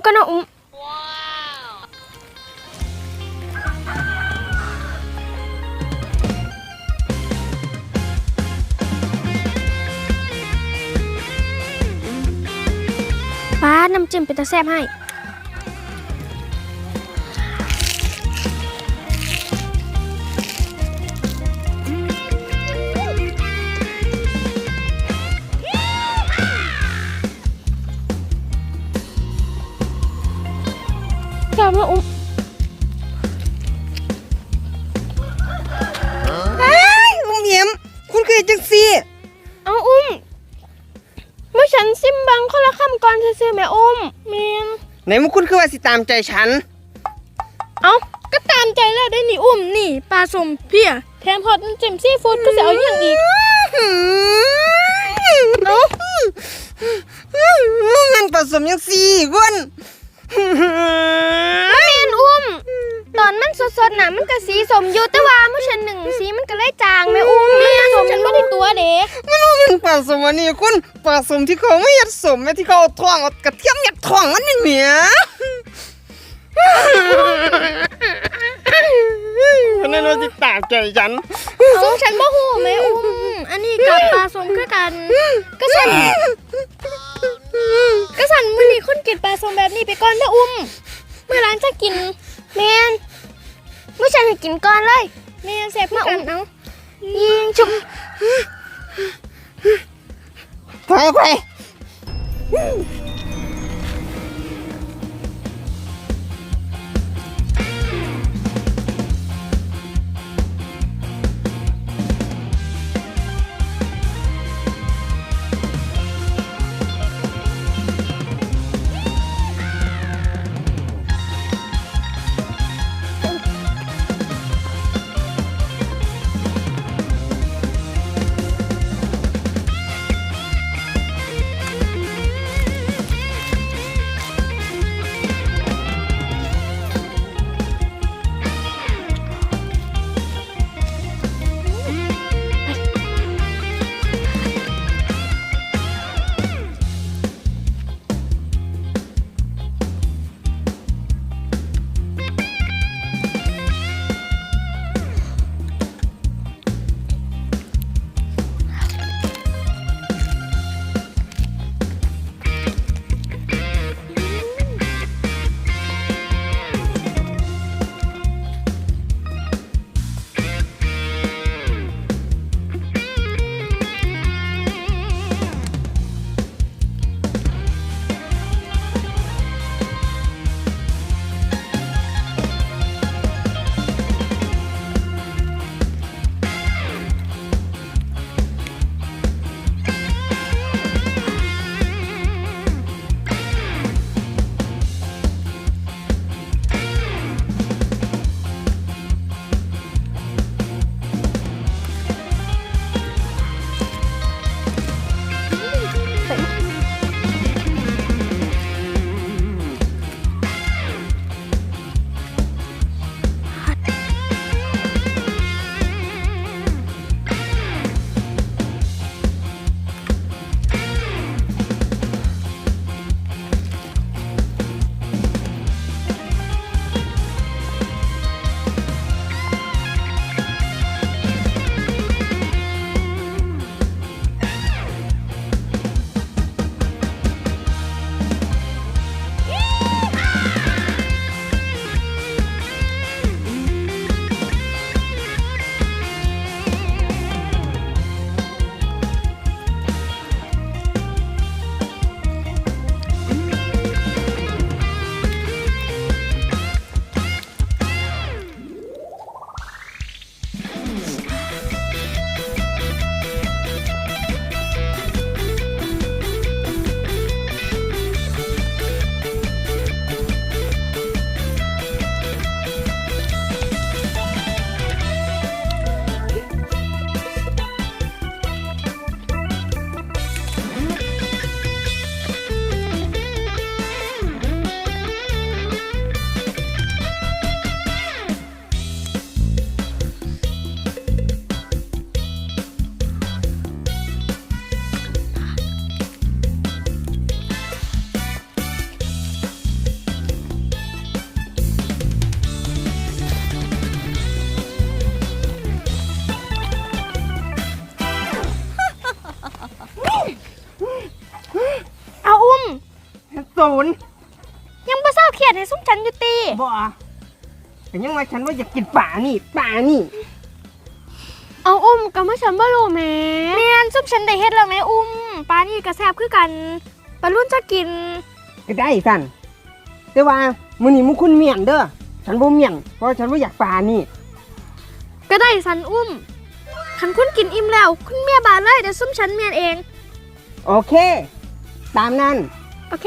no, que no. Un... Ba năm chim bị ta xem hay. คุณคือจังซี่เอาอุ้มเมื่อฉันซิมบังคนละคำก่อนซื่อๆแม่อุ้มเมนไหนมึงคุณคือว่าสิตามใจฉัน เอาก็ตามใจแล้วได้นี่อุ้มนี่ปลาสมเพียแถมพอดน้ำจิ้มซีฟู้ดก็จะเอาอย่างอีกเอ้ามันผสมยังสี่คุณแม่นอุ้ม ตอนมันสดๆน่ะมันก็สีสมอยู่แต่ว่าเมื่อฉันหนึ่งสีมันก็เลยจางแม่อุ้มมันสมฉันไม่ได้ตัว เด็กมันว่ามันผสมอันนี้คุณผสมที่เขาไม่ยัดสมแม่ที่เขาเอาทองเอากระเทียมยัดทองมันนี่เหมียคนนั้นว่าสิตามใจฉันเอาฉันบ่ฮู้แม่อุ้มอันนี้กับปลาสมคือกันก็สั่นก็สั่นมื้อนี้คนกินปลาสมแบบนี้ไปก่อนเด้ออุ้มเมื่อร้านจะกินแม่นเมื่อฉันให้กินก่อนเลยแม่นแซ่บคือกันเอายิงชุบ ไปไศูนย์ยังบ่เศร้าเครียดให้ซุมฉันอยู่ตีบ่แต่ยังว่าฉันว่าอยากกินป่านี่ป่านี่เอาอุ้มก็มาฉันบ่รู้แหม่แม่นซุมฉันได้เฮ็ดแล้วแม่อุ้มปลานี่ก็แซ่บคือกันปลารุ่นจะกินก็ได้สั่นแต่ว่ามื้อนี้มึงคุณเมียนเด้อฉันบ่เมียนเพราะฉันว่าอยากป่านี่ก็ได้สันอุ้มคันคุณกินอิ่มแล้ว คุณเมียบานเลยเดี๋ยวซุมฉันเมียนเอง โอเค ตามนั้น โอเค